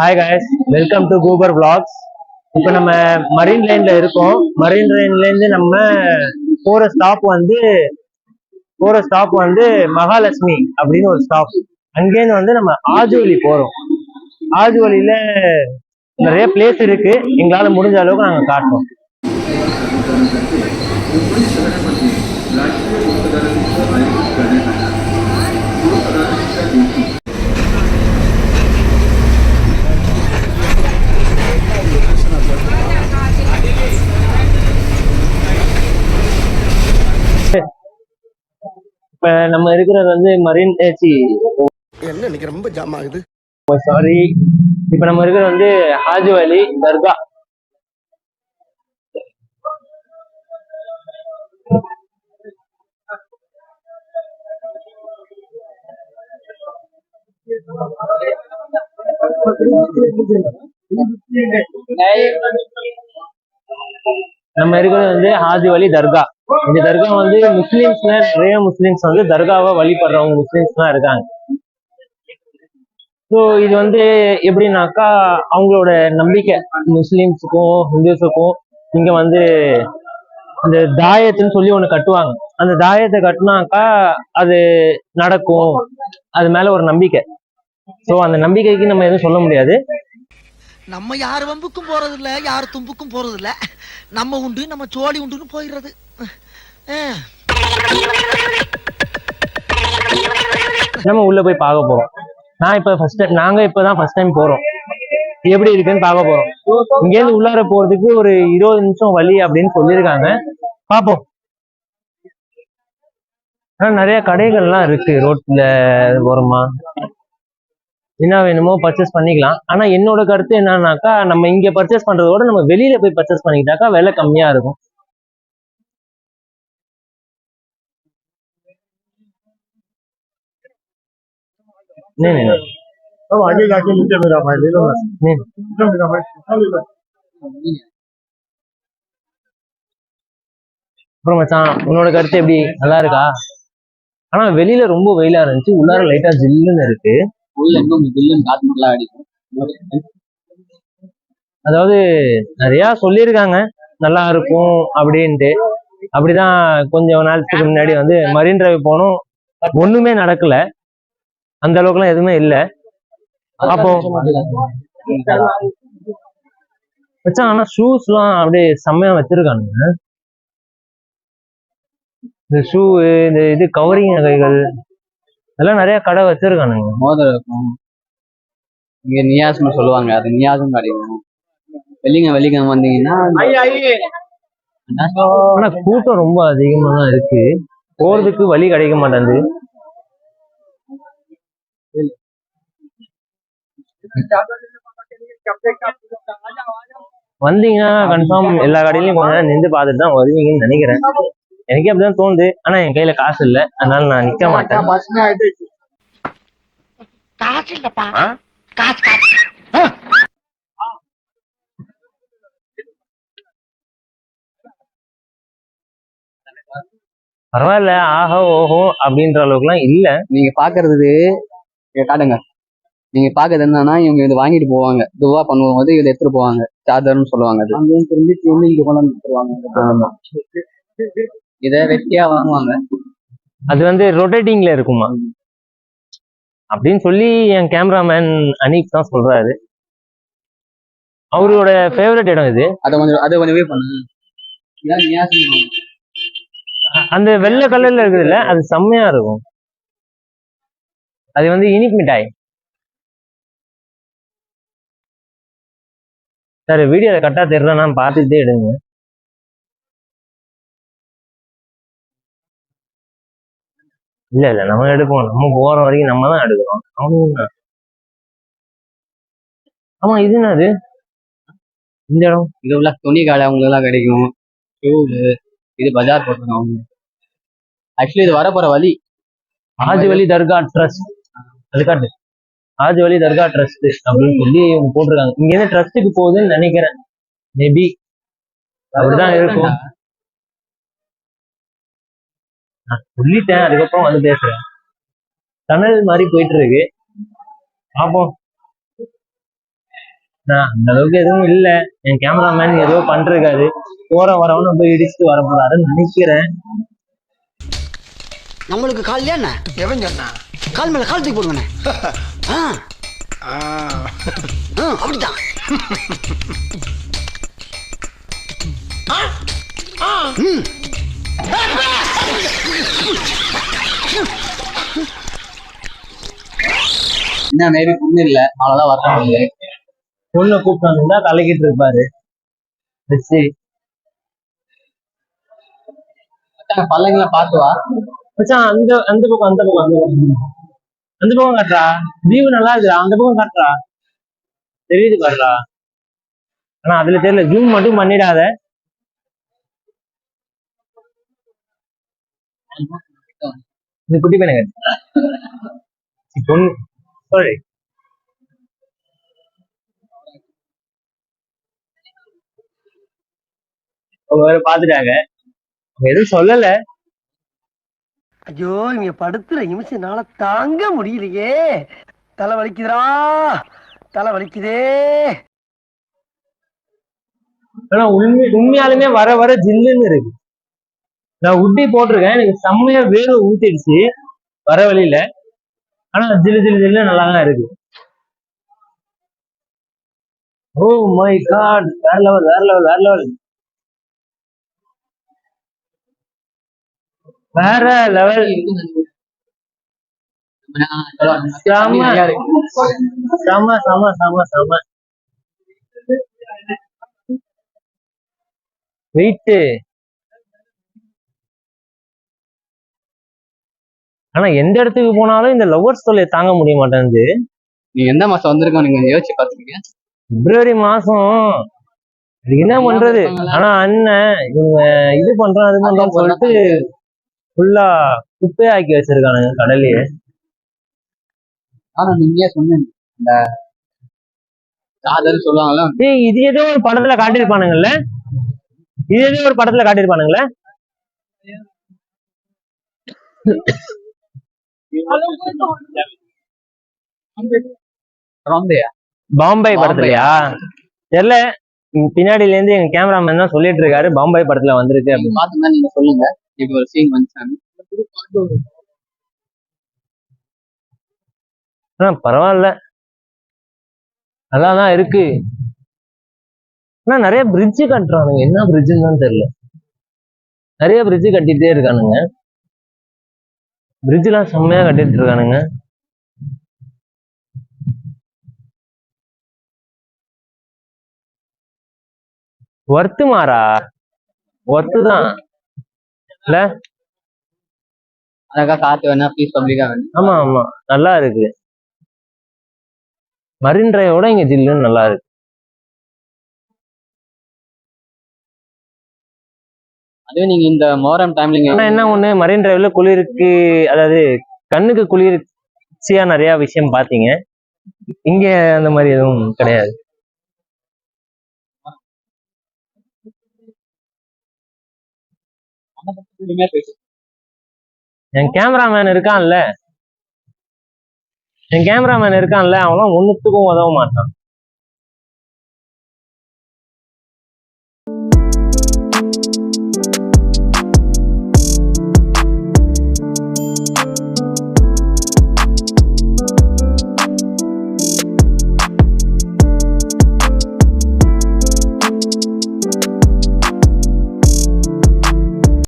Hi guys welcome to கூபர் vlogs. இப்போ நம்ம மரீன் லைன்ல இருக்கோம். மரீன் லைன்லேருந்து நம்ம போற ஸ்டாப் வந்து போற ஸ்டாப் வந்து மகாலட்சுமி அப்படின்னு ஒரு ஸ்டாப் அங்கேருந்து வந்து நம்ம ஆஜுவலி போறோம். ஆஜுவலியில நிறைய பிளேஸ் இருக்கு. எங்களால முடிஞ்ச அளவுக்கு நாங்கள் காட்டுறோம். இப்ப நம்ம இருக்கிறது வந்து மரீன் ஏச்சி என்ன இன்னைக்கு ரொம்ப ஜாம் ஆகுது? சாரி இப்ப நம்ம இருக்கிறது வந்து ஹாஜி அலி தர்கா நம்ம இருக்கிறது வந்து ஹாஜி அலி தர்கா. இந்த தர்கா வந்து முஸ்லீம்ஸ்ல நிறைய முஸ்லீம்ஸ் வந்து தர்காவை வழிபடுறவங்க முஸ்லீம்ஸ்லாம் இருக்காங்க. ஸோ இது வந்து எப்படின்னாக்கா அவங்களோட நம்பிக்கை. முஸ்லீம்ஸுக்கும் ஹிந்துஸுக்கும் இங்க வந்து இந்த தாயத்துன்னு சொல்லி ஒண்ணு கட்டுவாங்க. அந்த தாயத்தை கட்டினாக்கா அது நடக்கும். அது மேல ஒரு நம்பிக்கை. ஸோ அந்த நம்பிக்கைக்கு நம்ம எதுவும் சொல்ல முடியாது. நம்ம யார் வம்புக்கும் போறதில்ல யார் தும்புக்கும் போறதில்ல. நம்ம உண்டு நம்ம சோழி உண்டுன்னு போயிடுறது. நம்ம உள்ள போய் பார்க்க போறோம். நான் இப்ப ஃபர்ஸ்ட் நாங்க இப்பதான் ஃபர்ஸ்ட் டைம் போறோம். எப்படி இருக்குன்னு பார்க்க போறோம். இங்கேருந்து உள்ளார போறதுக்கு ஒரு இருபது நிமிஷம் வழி அப்படின்னு சொல்லியிருக்காங்க. பார்ப்போம். ஆனா நிறைய கடைகள்லாம் இருக்கு ரோட்ல ஓரமா. என்ன வேணுமோ பர்ச்சேஸ் பண்ணிக்கலாம். ஆனால் என்னோட கருத்து என்னன்னாக்கா நம்ம இங்கே பர்ச்சேஸ் பண்ணுறத விட நம்ம வெளியில் போய் பர்ச்சேஸ் பண்ணிக்கிட்டாக்கா விலை கம்மியாக இருக்கும். அப்புறம் உன்னோட கருத்து எப்படி? நல்லா இருக்கா? ஆனா வெளியில ரொம்ப வெயிலா இருந்துச்சு. உள்ளார லைட்டா ஜில்லுன்னு இருக்கு. உள்ள இன்னும் ஜில்லுன்னு காத்து நல்லா அடிக்கும். அதாவது நிறைய சொல்லியிருக்காங்க. நல்லா இருக்கும் அப்படின்ட்டு. அப்படிதான் கொஞ்சம் நாளுக்கு முன்னாடி வந்து மரீன் டிரைவ் போனோம். ஒண்ணுமே நடக்கல. அந்த அளவுக்குலாம் எதுவுமே இல்ல. அப்போ வச்சா ஆனா ஷூஸ்லாம் அப்படியே செம்மையா வச்சிருக்கானுங்க. இந்த ஷூ இந்த இது கவரிங் நகைகள் இதெல்லாம் நிறைய கடை வச்சிருக்கானுங்க. மோதிரம் இருக்கும். இங்க நியாஸ்னு சொல்லுவாங்க. அது நியாசும் கிடைக்கும் வெள்ளிங்க வெள்ளிக்கிழமை வந்தீங்கன்னா ஆனா கூட்டம் ரொம்ப அதிகமா தான் இருக்கு. போறதுக்கு வழி கிடைக்க மாட்டேங்குது. வந்தீங்கன்னா கன்ஃபார்ம் எல்லா கடையிலயும் கொஞ்ச நேரம் நின்று பார்த்துட்டு தான் வருவீங்கன்னு நினைக்கிறேன். எனக்கே அப்படிதான் தோணுது. ஆனா என் கையில காசு இல்ல. அதனால நான் நிக்க மாட்டேன். காசு இல்லப்பா. காசு காசு. பரவாயில்ல. ஆஹோ ஓஹோ அப்படின்ற அளவுக்கு எல்லாம் இல்ல. நீங்க பாக்குறது காட்டுங்க. நீங்க பாக்குறது என்னன்னா இவங்க இதை வாங்கிட்டு போவாங்க. துவா பண்ணும் வந்து இதை எடுத்துட்டு போவாங்க. சார்ஜர்னு சொல்லுவாங்க அது. இங்க கொண்டாந்து இதை வெட்டியா வாங்குவாங்க. அது வந்து ரொட்டேட்டிங்ல இருக்குமா? அப்படின்னு சொல்லி என் கேமராமேன் அனீக் தான் சொல்றாரு. அவரோட ஃபேவரட் இடம் இது. அதை கொஞ்சம் அதை கொஞ்சம் இதான் நியாசம் அ- அந்த வெள்ளை கலர்ல இருக்குதுல்ல அது செம்மையா இருக்கும். அது வந்து இனிப் மிட்டாய். சார் வீடியோல கரெக்டா தெரியலன்னா பார்த்துட்டே எடுங்க இல்ல இல்ல. நம்ம எடுப்போம். நம்ம போற வரைக்கும் நம்ம தான் எடுக்கிறோம் அவங்க? ஆமா இது என்னது? இந்த இடம். இது உள்ள துணி கடை அவங்களுக்கு எல்லாம் கிடைக்கும் ஷூவு இது பஜார் போட்டிருக்காங்க ஆக்சுவலி இது வரப்போற வழி. ஆஜ்வலி தர்கா ட்ரஸ்ட். அது காட்டு. ஆஜ்வலி தர்கா ட்ரஸ்ட் அப்படின்னு சொல்லி போட்டிருக்காங்க. இங்க இருந்து ட்ரஸ்ட்டுக்கு போகுதுன்னு நினைக்கிறேன். மேபி அப்படிதான் இருக்கும். நான் சொல்லிட்டேன் அதுக்கப்புறம் வந்து பேசுறேன். டனல் மாதிரி போயிட்டு இருக்கு பார்ப்போம் நான் அந்த அளவுக்கு எதுவும் இல்ல. என் கேமராமேன் ஏதோ பண்றாரு. போற வரவன்னு போய் இடிச்சுட்டு வர போறாருன்னு நினைக்கிறேன். நம்மளுக்கு கால் என்ன எவன் சொன்னா கால் மேல கால் தூக்கி போடுங்கண்ணே. அப்படிதான். ம். என்ன மேபி புண்ணு இல்ல? அவ்வளவுதான் வரணும் பொண்ணை கூப்பிட்டு கலக்கிட்டு இருப்பாரு. வச்சு. பல்லங்களை பார்த்து வா மச்சான் அந்த அந்த பக்கம் அந்த பக்கம் அந்த பக்கம். அந்த பக்கம் காட்டுறா. வியூ நல்லா இருக்குடா. அந்த பக்கம் காட்டுறா. தெரியுது பாருடா ஆனா அதுல தெரியல. ஜூம் மட்டும் பண்ணிடாத. குட்டி பையனை பொண்ணு சாரி. அவங்க வேற பாத்துட்டாங்க. அவங்க எதுவும் சொல்லல. ஐயோ இங்க படுத்துற நிமிஷம்னால தாங்க முடியலையே. தலை வலிக்குதுடா. தலை வலிக்குதே. ஆனா உண்மை உண்மையாலுமே வர வர ஜில்லுன்னு இருக்கு. நான் உட்டி போட்டிருக்கேன். எனக்கு செம்மையா வேர்வை ஊத்திடுச்சு. வர வழியில. ஆனா ஜில்லு ஜில்லு ஜில்லு நல்லா தான் இருக்கு. ஓ மை காட் வேற லெவல் வேற லெவல் வேற லெவல் வேற லெவல் செம செம செம செம செம ஆனா எந்த இடத்துக்கு போனாலும் இந்த லவ்வர்ஸ் தொல்லையை தாங்க முடிய மாட்டேங்குது. நீங்க எந்த மாசம் வந்திருக்கோம் நீங்க? கொஞ்சம் யோசிச்சு பாத்துக்கீங்க. பிப்ரவரி மாசம். என்ன பண்றது? ஆனா அண்ணன் இவங்க இது பண்றோம் அது பண்றோம் சொல்லிட்டு ஃபுல்லா குப்பை ஆக்கி வச்சிருக்கானுங்க கடலையே ஆனா நீங்க சொன்னேன். இந்த காதல் சொல்லுவாங்கல்ல. ஏய் இது ஏதோ ஒரு படத்துல காட்டியிருப்பானுங்கல்ல? இது ஏதோ ஒரு படத்துல காட்டியிருப்பானுங்களே பாம்பே படத்துலயா? தெரியல பின்னாடில இருந்து எங்க கேமராமேன் தான் சொல்லிட்டு இருக்காரு பாம்பே படத்துல வந்திருக்கு அப்படின்னு. நீங்க பாத்துருந்தா நீங்க சொல்லுங்க. இப்படி ஒரு சீன் வந்துச்சான்னு. ஆனா பரவாயில்ல. நல்லா தான் இருக்கு. ஆனா நிறைய பிரிட்ஜ் கட்டுறானுங்க. என்ன பிரிட்ஜுன்னு தான் தெரியல. நிறைய பிரிட்ஜ் கட்டிட்டே இருக்கானுங்க. பிரிட்ஜ் எல்லாம் செம்மையா கட்டிட்டு இருக்கானுங்க. ஒர்த்து மாறா? ஒர்த்து தான். இல்ல? அழகா காத்து வேணா ப்ளீஸ் பப்ளிக்கா வேணும் ஆமா ஆமா. நல்லா இருக்கு. மரின் டிரைவோட இங்க ஜில்லுன்னு நல்லா இருக்கு. அதுவே நீங்க இந்த மோரம் டைம்ல ஆனா என்ன ஒண்ணு மரைன் டிரைவ்ல குளிருக்கு அதாவது கண்ணுக்கு குளிர்ச்சியா நிறைய விஷயம் பாத்தீங்க இங்க அந்த மாதிரி எதுவும் கிடையாது. என் கேமராமேன் இருக்கான்ல. என் கேமராமேன் இருக்கான்ல அவன்லாம் ஒண்ணுத்துக்கும் உதவ மாட்டான்.